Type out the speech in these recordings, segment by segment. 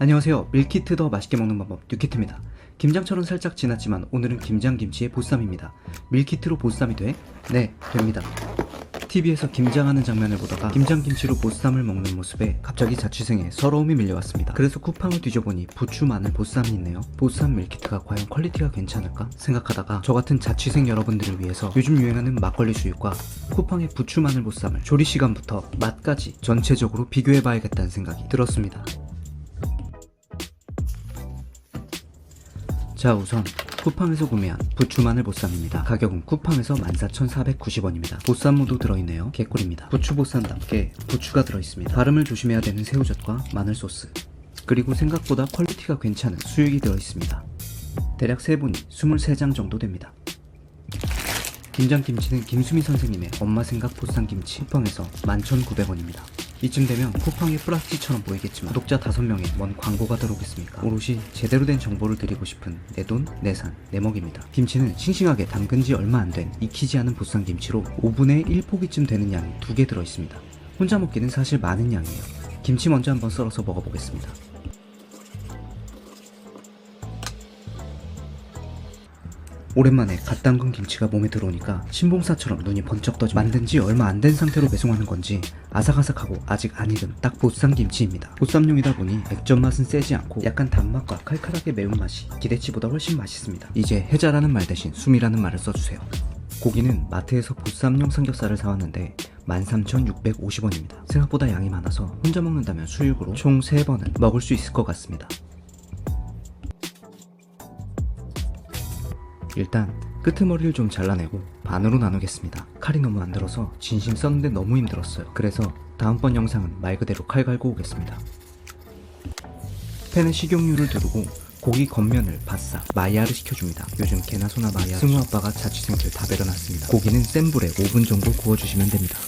안녕하세요. 밀키트 더 맛있게 먹는 방법 뉴키트입니다. 김장철은 살짝 지났지만 오늘은 김장김치의 보쌈입니다. 밀키트로 보쌈이 돼? 네, 됩니다. TV에서 김장하는 장면을 보다가 김장김치로 보쌈을 먹는 모습에 갑자기 자취생에 서러움이 밀려왔습니다. 그래서 쿠팡을 뒤져보니 부추 마늘 보쌈이 있네요. 보쌈 밀키트가 과연 퀄리티가 괜찮을까 생각하다가 저 같은 자취생 여러분들을 위해서 요즘 유행하는 막걸리 수육과 쿠팡의 부추 마늘 보쌈을 조리 시간부터 맛까지 전체적으로 비교해봐야겠다는 생각이 들었습니다. 자 우선 쿠팡에서 구매한 부추마늘 보쌈입니다. 가격은 쿠팡에서 14,490원입니다. 보쌈무도 들어있네요. 개꿀입니다. 부추 보쌈답게 부추가 들어있습니다. 발음을 조심해야 되는 새우젓과 마늘 소스 그리고 생각보다 퀄리티가 괜찮은 수육이 들어있습니다. 대략 3분이 23장 정도 됩니다. 김장김치는 김수미 선생님의 엄마 생각 보쌈김치 쿠팡에서 11,900원입니다. 이쯤 되면 쿠팡의 플라스틱처럼 보이겠지만 구독자 5명에 뭔 광고가 들어오겠습니까? 오롯이 제대로 된 정보를 드리고 싶은 내 돈, 내 산, 내 먹입니다. 김치는 싱싱하게 담근 지 얼마 안 된 익히지 않은 보쌈 김치로 5분의 1포기쯤 되는 양이 두 개 들어있습니다. 혼자 먹기는 사실 많은 양이에요. 김치 먼저 한번 썰어서 먹어보겠습니다. 오랜만에 갓 담근 김치가 몸에 들어오니까 신봉사처럼 눈이 번쩍 떠지 만든 지 얼마 안 된 상태로 배송하는 건지 아삭아삭하고 아직 안 익은 딱 보쌈 김치입니다. 보쌈용이다 보니 액젓 맛은 세지 않고 약간 단맛과 칼칼하게 매운맛이 기대치보다 훨씬 맛있습니다. 이제 해자라는 말 대신 숨이라는 말을 써주세요. 고기는 마트에서 보쌈용 삼겹살을 사왔는데 13,650원입니다. 생각보다 양이 많아서 혼자 먹는다면 수육으로 총 3번은 먹을 수 있을 것 같습니다. 일단 끄트머리를 좀 잘라내고 반으로 나누겠습니다. 칼이 너무 안 들어서 진심 썼는데 너무 힘들었어요. 그래서 다음번 영상은 말 그대로 칼 갈고 오겠습니다. 팬에 식용유를 두르고 고기 겉면을 바싹 마이야를 시켜줍니다. 요즘 개나 소나 마이야 승우 아빠가 자취생들 다 배려놨습니다. 고기는 센 불에 5분 정도 구워주시면 됩니다.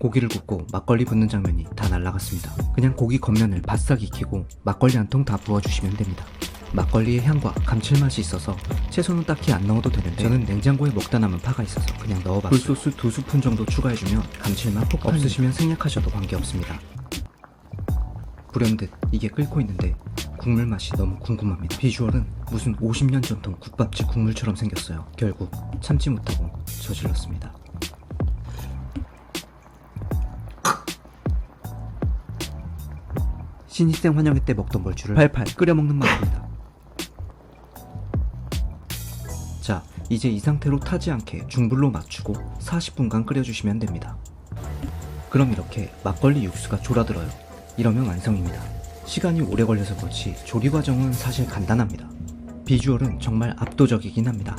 고기를 굽고 막걸리 붓는 장면이 다 날라갔습니다. 그냥 고기 겉면을 바싹 익히고 막걸리 한 통 다 부어주시면 됩니다. 막걸리의 향과 감칠맛이 있어서 채소는 딱히 안 넣어도 되는데 저는 냉장고에 먹다 남은 파가 있어서 그냥 넣어봤어요. 굴소스 두 스푼 정도 추가해주면 감칠맛 폭발 없으시면 생략하셔도 관계없습니다. 불현듯 이게 끓고 있는데 국물 맛이 너무 궁금합니다. 비주얼은 무슨 50년 전통 국밥집 국물처럼 생겼어요. 결국 참지 못하고 저질렀습니다. 신입생 환영회 때 먹던 벌주를 팔팔 끓여 먹는 맛입니다. 자, 이제 이 상태로 타지 않게 중불로 맞추고 40분간 끓여주시면 됩니다. 그럼 이렇게 막걸리 육수가 졸아들어요. 이러면 완성입니다. 시간이 오래 걸려서 그렇지 조리 과정은 사실 간단합니다. 비주얼은 정말 압도적이긴 합니다.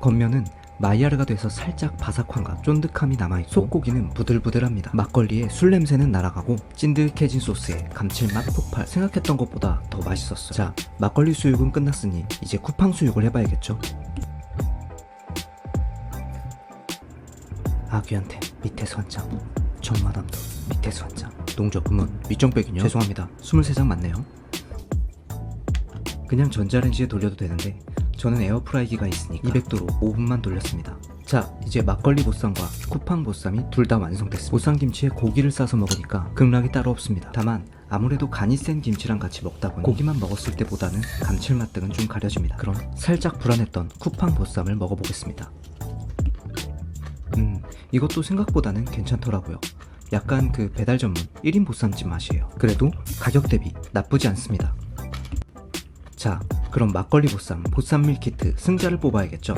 겉면은 마이야르가 돼서 살짝 바삭함과 쫀득함이 남아있고 속고기는 부들부들합니다. 막걸리에 술 냄새는 날아가고 찐득해진 소스에 감칠맛 폭발 생각했던 것보다 더 맛있었어요. 자, 막걸리 수육은 끝났으니 이제 쿠팡 수육을 해봐야겠죠? 아귀한테 밑에서 한 장, 전마담도 밑에서 한 장, 농적금은 밑정백이요? 죄송합니다. 23장 맞네요. 그냥 전자레인지에 돌려도 되는데 저는 에어프라이기가 있으니까 200도로 5분만 돌렸습니다. 자, 이제 막걸리 보쌈과 쿠팡 보쌈이 둘 다 완성됐습니다. 보쌈 김치에 고기를 싸서 먹으니까 극락이 따로 없습니다. 다만 아무래도 간이 센 김치랑 같이 먹다 보니 고기만 먹었을 때보다는 감칠맛 등은 좀 가려집니다. 그럼 살짝 불안했던 쿠팡 보쌈을 먹어보겠습니다. 음, 이것도 생각보다는 괜찮더라고요. 약간 그 배달 전문 1인 보쌈집 맛이에요. 그래도 가격 대비 나쁘지 않습니다. 자, 그럼 막걸리 보쌈, 보쌈 밀키트 승자를 뽑아야겠죠?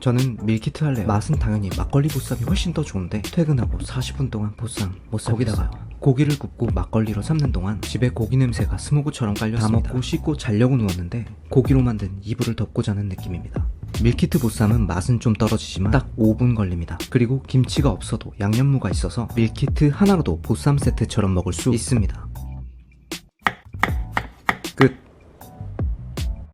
저는 밀키트 할래요. 맛은 당연히 막걸리 보쌈이 훨씬 더 좋은데 퇴근하고 40분 동안 보쌈 못 거기다가 고기를 굽고 막걸리로 삶는 동안 집에 고기 냄새가 스모그처럼 깔렸습니다. 다 먹고 씻고 자려고 누웠는데 고기로 만든 이불을 덮고 자는 느낌입니다. 밀키트 보쌈은 맛은 좀 떨어지지만 딱 5분 걸립니다. 그리고 김치가 없어도 양념무가 있어서 밀키트 하나로도 보쌈 세트처럼 먹을 수 있습니다.